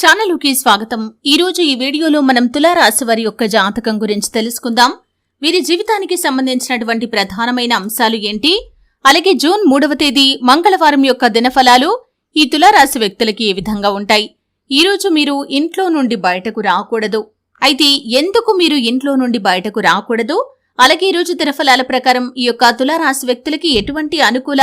ఛానలుకి స్వాగతం. ఈ రోజు ఈ వీడియోలో మనం తులారాశి వారి యొక్క జాతకం గురించి తెలుసుకుందాం. వీరి జీవితానికి సంబంధించినటువంటి ప్రధానమైన అంశాలు ఏంటి? అలాగే జూన్ మూడవ తేదీ మంగళవారం యొక్క దినఫలాలు ఈ తులారాశి వ్యక్తులకి ఏ విధంగా ఉంటాయి? ఈ రోజు మీరు ఇంట్లో నుండి బయటకు రాకూడదు. అయితే ఎందుకు మీరు ఇంట్లో నుండి బయటకు రాకూడదు? అలాగే ఈ రోజు దినఫలాల ప్రకారం ఈ యొక్క తులారాశి వ్యక్తులకి ఎటువంటి అనుకూల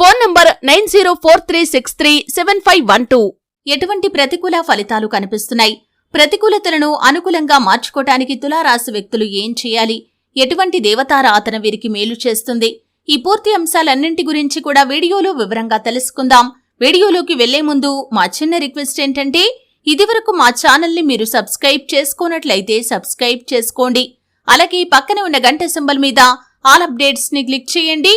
Phone number nine zero four three six three seven five one two. ఎటువంటి ప్రతికూల ఫలితాలు కనిపిస్తున్నాయి? ప్రతికూలతలను అనుకూలంగా మార్చుకోటానికి తులారాశి వ్యక్తులు ఏం చేయాలి? ఎటువంటి దేవతారాధన వీరికి మేలు చేస్తుంది? ఈ పూర్తి అంశాలన్నింటి గురించి కూడా వీడియోలో వివరంగా తెలుసుకుందాం. వీడియోలోకి వెళ్ళే ముందు మా చిన్న రిక్వెస్ట్ ఏంటంటే ఇదివరకు మా ఛానల్ని మీరు సబ్స్క్రైబ్ చేసుకున్నట్లయితే సబ్స్క్రైబ్ చేసుకోండి. అలాగే పక్కన ఉన్న గంట సింబల్ మీద ఆల్ అప్డేట్స్ని క్లిక్ చేయండి.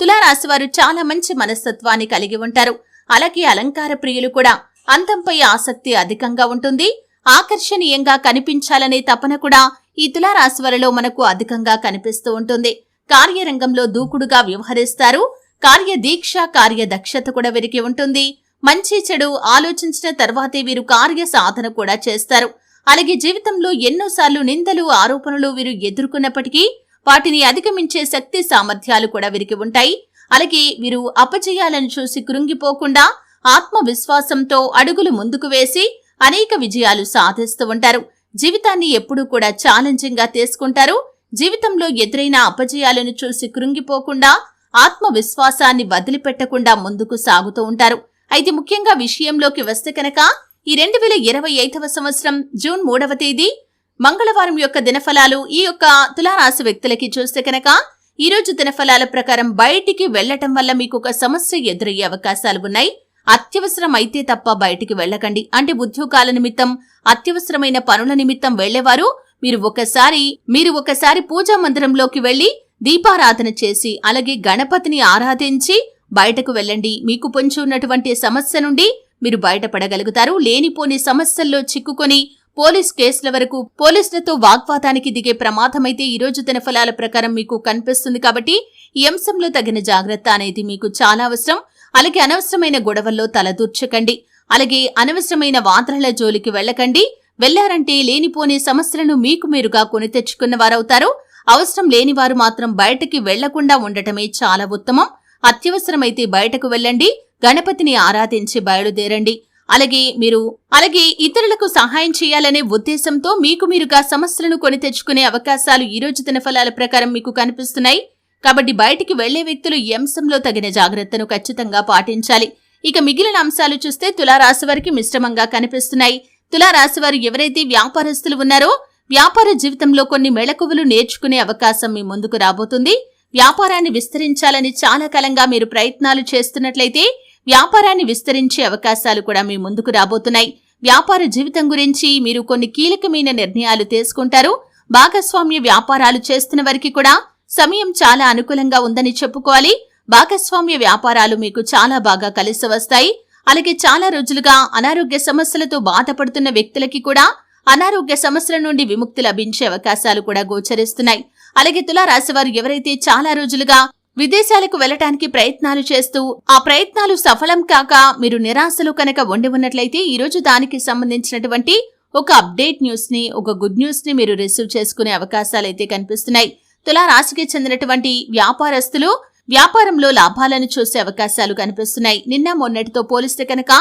తులారాశి వారు చాలా మంచి మనస్తత్వాన్ని కలిగి ఉంటారు. అలాగే అలంకార ప్రియులు కూడా అంతంపై ఆసక్తి అధికంగా ఉంటుంది. ఆకర్షణీయంగా కనిపించాలనే తపన కూడా ఈ తులారాశి వారిలో మనకు అధికంగా కనిపిస్తూ ఉంటుంది. కార్యరంగంలో దూకుడుగా వ్యవహరిస్తారు. కార్యదీక్ష కార్యదక్షత కూడా వీరికి ఉంటుంది. మంచి చెడు ఆలోచించిన తర్వాతే వీరు కార్య సాధన కూడా చేస్తారు. అలాగే జీవితంలో ఎన్నోసార్లు నిందలు ఆరోపణలు వీరు ఎదుర్కొన్నప్పటికీ వాటిని అధిగమించే శక్తి సామర్థ్యాలు కూడా వీరికి ఉంటాయి. అలాగే వీరు అపజయాలను చూసి కృంగిపోకుండా ఆత్మవిశ్వాసంతో అడుగులు ముందుకు వేసి అనేక విజయాలు సాధిస్తూ ఉంటారు. జీవితాన్ని ఎప్పుడూ కూడా ఛాలెంజింగ్ తీసుకుంటారు. జీవితంలో ఎదురైన అపజయాలను చూసి కృంగిపోకుండా ఆత్మవిశ్వాసాన్ని వదిలిపెట్టకుండా ముందుకు సాగుతూ ఉంటారు. అయితే ముఖ్యంగా విషయంలోకి వస్తే కనుక ఈ రెండు వేల ఇరవై ఐదవ సంవత్సరం జూన్ మూడవ తేదీ మంగళవారం యొక్క దినఫలాలు ఈ యొక్క తులారాశి వ్యక్తులకి చూస్తే కనుక ఈరోజు దినఫలాల ప్రకారం బయటికి వెళ్ళటం వల్ల మీకు ఒక సమస్య ఎదురయ్యే అవకాశాలు ఉన్నాయి. అత్యవసరం అయితే తప్ప బయటికి వెళ్ళకండి. అంటే ఉద్యోగాల నిమిత్తం అత్యవసరమైన పనుల నిమిత్తం వెళ్ళేవారు మీరు ఒకసారి మీరు ఒకసారి పూజా మందిరంలోకి వెళ్ళి దీపారాధన చేసి అలాగే గణపతిని ఆరాధించి బయటకు వెళ్ళండి. మీకు పొంచి ఉన్నటువంటి సమస్య నుండి మీరు బయటపడగలుగుతారు. లేనిపోని సమస్యల్లో చిక్కుకొని పోలీస్ కేసుల వరకు పోలీసులతో వాగ్వాదానికి దిగే ప్రమాదమైతే ఈ రోజు దినఫలాల ప్రకారం మీకు కనిపిస్తుంది కాబట్టి ఈ అంశంలో తగిన జాగ్రత్త అనేది మీకు చాలా అవసరం. అలాగే అనవసరమైన గొడవల్లో తలదూర్చకండి. అలాగే అనవసరమైన వాదనల జోలికి వెళ్ళకండి. వెళ్ళారంటే లేనిపోనే సమస్యలను మీకు మీరుగా కొని తెచ్చుకున్న వారవుతారు. అవసరం లేని వారు మాత్రం బయటకి వెళ్ళకుండా ఉండటమే చాలా ఉత్తమం. అత్యవసరమైతే బయటకు వెళ్ళండి. గణపతిని ఆరాధించి బయలుదేరండి. అలాగే మీరు అలాగే ఇతరులకు సహాయం చేయాలనే ఉద్దేశంతో మీకు మీరుగా సమస్యలను కొని తెచ్చుకునే అవకాశాలు ఈ రోజు దినఫలాల ప్రకారం మీకు కనిపిస్తున్నాయి. కాబట్టి బయటికి వెళ్ళే వ్యక్తులు ఈ అంశంలో తగిన జాగ్రత్తను ఖచ్చితంగా పాటించాలి. ఇక మిగిలిన అంశాలు చూస్తే తులారాశి వారికి మిశ్రమంగా కనిపిస్తున్నాయి. తులారాశి వారు ఎవరైతే వ్యాపారస్తులు ఉన్నారో వ్యాపార జీవితంలో కొన్ని మెళకువలు నేర్చుకునే అవకాశం మీ ముందుకు రాబోతుంది. వ్యాపారాన్ని విస్తరించాలని చాలా కాలంగా మీరు ప్రయత్నాలు చేస్తున్నట్లయితే వ్యాపారాన్ని విస్తరించే అవకాశాలు కూడా మీ ముందుకు రాబోతున్నాయి. వ్యాపార జీవితం గురించి మీరు కొన్ని కీలకమైన నిర్ణయాలు తీసుకుంటారు. భాగస్వామ్య వ్యాపారాలు చేస్తున్న వారికి కూడా సమయం చాలా అనుకూలంగా ఉందని చెప్పుకోవాలి. భాగస్వామ్య వ్యాపారాలు మీకు చాలా బాగా కలిసి వస్తాయి. అలాగే చాలా రోజులుగా అనారోగ్య సమస్యలతో బాధపడుతున్న వ్యక్తులకి కూడా అనారోగ్య సమస్యల నుండి విముక్తి లభించే అవకాశాలు కూడా గోచరిస్తున్నాయి. అలాగే తులారాశి వారు ఎవరైతే చాలా రోజులుగా విదేశాలకు వెళ్ళటానికి ప్రయత్నాలు చేస్తూ ఆ ప్రయత్నాలు సఫలం కాక మీరు నిరాశలో కనుక ఉండి ఉన్నట్లయితే ఈరోజు దానికి సంబంధించినటువంటి ఒక అప్డేట్ న్యూస్ని ఒక గుడ్ న్యూస్ని మీరు రిసీవ్ చేసుకునే అవకాశాలు అయితే కనిపిస్తున్నాయి. తులారాశికి చెందినటువంటి వ్యాపారస్తులు వ్యాపారంలో లాభాలను చూసే అవకాశాలు కనిపిస్తున్నాయి. నిన్న మొన్నటితో పోలిస్తే కనుక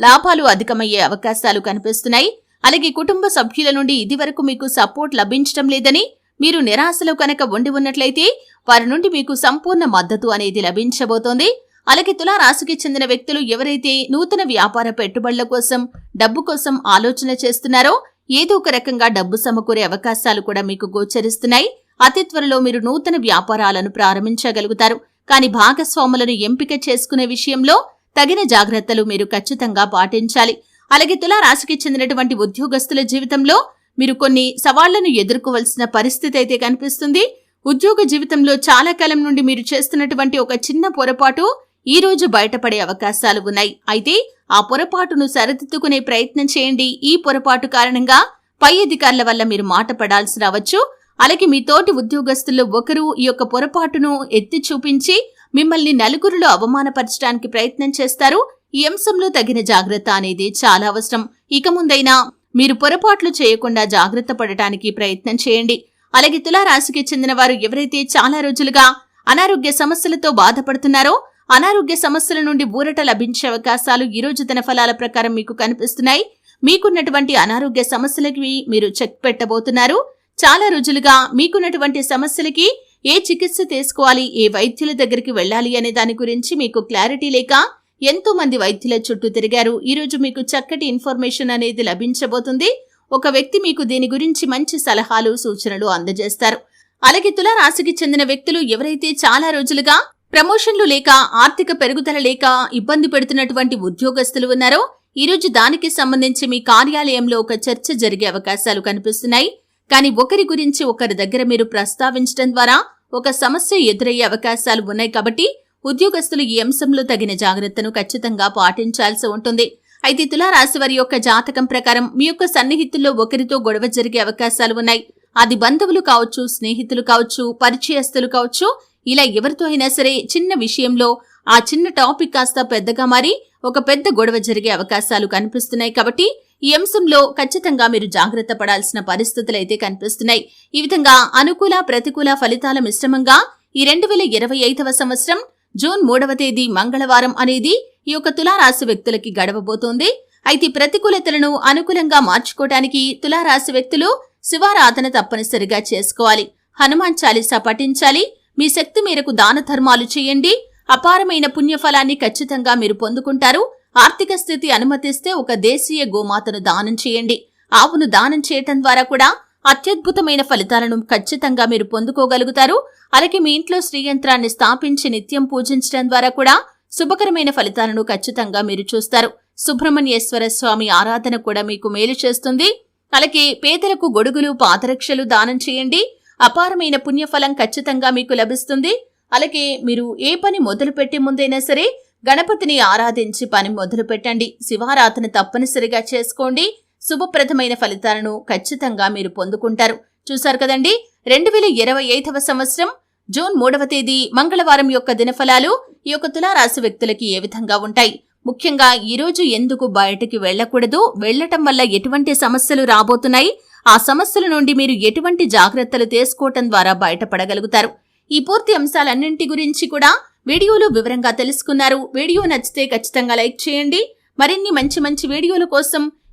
లాభాలు అధికమయ్యే అవకాశాలు కనిపిస్తున్నాయి. అలాగే కుటుంబ సభ్యుల నుండి ఇదివరకు మీకు సపోర్ట్ లభించడం లేదని మీరు నిరాశలో కనుక ఉండి ఉన్నట్లయితే వారి నుండి మీకు సంపూర్ణ మద్దతు అనేది లభించబోతోంది. అలాగే తులారాశికి చెందిన వ్యక్తులు ఎవరైతే నూతన వ్యాపార పెట్టుబడుల కోసం డబ్బు కోసం ఆలోచన చేస్తున్నారో ఏదో ఒక రకంగా డబ్బు సమకూరే అవకాశాలు కూడా మీకు గోచరిస్తున్నాయి. అతి త్వరలో మీరు నూతన వ్యాపారాలను ప్రారంభించగలుగుతారు. కానీ భాగస్వాములను ఎంపిక చేసుకునే విషయంలో తగిన జాగ్రత్తలు మీరు ఖచ్చితంగా పాటించాలి. అలాగే తులారాశికి చెందినటువంటి ఉద్యోగస్తుల జీవితంలో మీరు కొన్ని సవాళ్ళను ఎదుర్కోవలసిన పరిస్థితి అయితే కనిపిస్తుంది. ఉద్యోగ జీవితంలో చాలా కాలం నుండి మీరు చేస్తున్నటువంటి ఒక చిన్న పొరపాటు ఈ రోజు బయటపడే అవకాశాలు ఉన్నాయి. అయితే ఆ పొరపాటును సరిదిద్దుకునే ప్రయత్నం చేయండి. ఈ పొరపాటు కారణంగా పై అధికారుల వల్ల మీరు మాట పడాల్సి రావచ్చు. అలాగే మీ తోటి ఉద్యోగస్తుల్లో ఒకరు ఈ యొక్క పొరపాటును ఎత్తి చూపించి మిమ్మల్ని నలుగురిలో అవమానపరచడానికి ప్రయత్నం చేస్తారు. ఈ అంశంలో తగిన జాగ్రత్త అనేది చాలా అవసరం. ఇక ముందైనా మీరు పొరపాట్లు చేయకుండా జాగ్రత్త పడటానికి ప్రయత్నం చేయండి. అలాగే తులారాశికి చెందిన వారు ఎవరైతే చాలా రోజులుగా అనారోగ్య సమస్యలతో బాధపడుతున్నారో అనారోగ్య సమస్యల నుండి ఊరట లభించే అవకాశాలు ఈ రోజు తన ఫలాల ప్రకారం మీకు కనిపిస్తున్నాయి. మీకున్నటువంటి అనారోగ్య సమస్యలకి మీరు చెక్ పెట్టబోతున్నారు. చాలా రోజులుగా మీకున్నటువంటి సమస్యలకి ఏ చికిత్స తీసుకోవాలి ఏ వైద్యుల దగ్గరికి వెళ్ళాలి అనే దాని గురించి మీకు క్లారిటీ లేక ఎంతో మంది వైద్యుల చుట్టూ తిరిగారు. ఈరోజు మీకు చక్కటి ఇన్ఫర్మేషన్ అనేది లభించబోతుంది. ఒక వ్యక్తి మీకు దీని గురించి మంచి సలహాలు సూచనలు అందజేస్తారు. అలాగే తులారాశికి చెందిన వ్యక్తులు ఎవరైతే చాలా రోజులుగా ప్రమోషన్లు లేక ఆర్థిక పెరుగుదల లేక ఇబ్బంది పెడుతున్నటువంటి ఉద్యోగస్తులు ఉన్నారో ఈ రోజు దానికి సంబంధించి మీ కార్యాలయంలో ఒక చర్చ జరిగే అవకాశాలు కనిపిస్తున్నాయి. కానీ ఒకరి గురించి ఒకరి దగ్గర మీరు ప్రస్తావించడం ద్వారా ఒక సమస్య ఎదురయ్యే అవకాశాలు ఉన్నాయి కాబట్టి ఉద్యోగస్తులు ఈ అంశంలో తగిన జాగ్రత్తను ఖచ్చితంగా పాటించాల్సి ఉంటుంది. అయితే తులారాశి వారి యొక్క జాతకం ప్రకారం మీ యొక్క సన్నిహితుల్లో ఒకరితో గొడవ జరిగే అవకాశాలు ఉన్నాయి. అది బంధువులు కావచ్చు స్నేహితులు కావచ్చు పరిచయస్తులు కావచ్చు ఇలా ఎవరితో అయినా సరే చిన్న విషయంలో ఆ చిన్న టాపిక్ కాస్త పెద్దగా మారి ఒక పెద్ద గొడవ జరిగే అవకాశాలు కనిపిస్తున్నాయి కాబట్టి ఈ అంశంలో ఖచ్చితంగా మీరు జాగ్రత్త పడాల్సిన పరిస్థితులు అయితే కనిపిస్తున్నాయి. ఈ విధంగా అనుకూల ప్రతికూల ఫలితాల మిశ్రమంగా ఈ రెండు వేల ఇరవై ఐదవ సంవత్సరం జూన్ మూడవ తేదీ మంగళవారం అనేది ఈ యొక్క తులారాశి వ్యక్తులకి గడవబోతోంది. అయితే ప్రతికూలతలను అనుకూలంగా మార్చుకోవటానికి తులారాశి వ్యక్తులు శివారాధన తప్పనిసరిగా చేసుకోవాలి. హనుమాన్ చాలీసా పఠించాలి. మీ శక్తి మేరకు దాన ధర్మాలు చేయండి. అపారమైన పుణ్యఫలాన్ని ఖచ్చితంగా మీరు పొందుకుంటారు. ఆర్థిక స్థితి అనుమతిస్తే ఒక దేశీయ గోమాతను దానం చేయండి. ఆవును దానం చేయటం ద్వారా కూడా అత్యద్భుతమైన ఫలితాలను ఖచ్చితంగా మీరు పొందుకోగలుగుతారు. అలాగే మీ ఇంట్లో శ్రీయంత్రాన్ని స్థాపించి నిత్యం పూజించడం ద్వారా కూడా శుభకరమైన ఫలితాలను ఖచ్చితంగా మీరు చూస్తారు. సుబ్రహ్మణ్యేశ్వర స్వామి ఆరాధన కూడా మీకు మేలు చేస్తుంది. అలాగే పేదలకు గొడుగులు పాదరక్షలు దానం చేయండి. అపారమైన పుణ్యఫలం ఖచ్చితంగా మీకు లభిస్తుంది. అలాగే మీరు ఏ పని మొదలు పెట్టే ముందైనా సరే గణపతిని ఆరాధించి పని మొదలు పెట్టండి శివారాధన తప్పనిసరిగా చేసుకోండి. శుభప్రదమైన ఫలితాలను ఖచ్చితంగా మీరు పొందుకుంటారు. చూశారు కదండి? రెండు వేల ఇరవై ఐదవ సంవత్సరం జూన్ మూడవ తేదీ మంగళవారం యొక్క దినఫలాలు ఈ యొక్క తులారాశి వ్యక్తులకి ఏ విధంగా ఉంటాయి? ముఖ్యంగా ఈ రోజు ఎందుకు బయటకి వెళ్ళకూడదు? వెళ్ళటం వల్ల ఎటువంటి సమస్యలు రాబోతున్నాయి? ఆ సమస్యల నుండి మీరు ఎటువంటి జాగ్రత్తలు తీసుకోవటం ద్వారా బయటపడగలుగుతారు? ఈ పూర్తి అంశాలన్నింటి గురించి కూడా వీడియోలో వివరంగా తెలుసుకున్నారు. వీడియో నచ్చితే ఖచ్చితంగా లైక్ చేయండి. మరిన్ని మంచి మంచి వీడియోల కోసం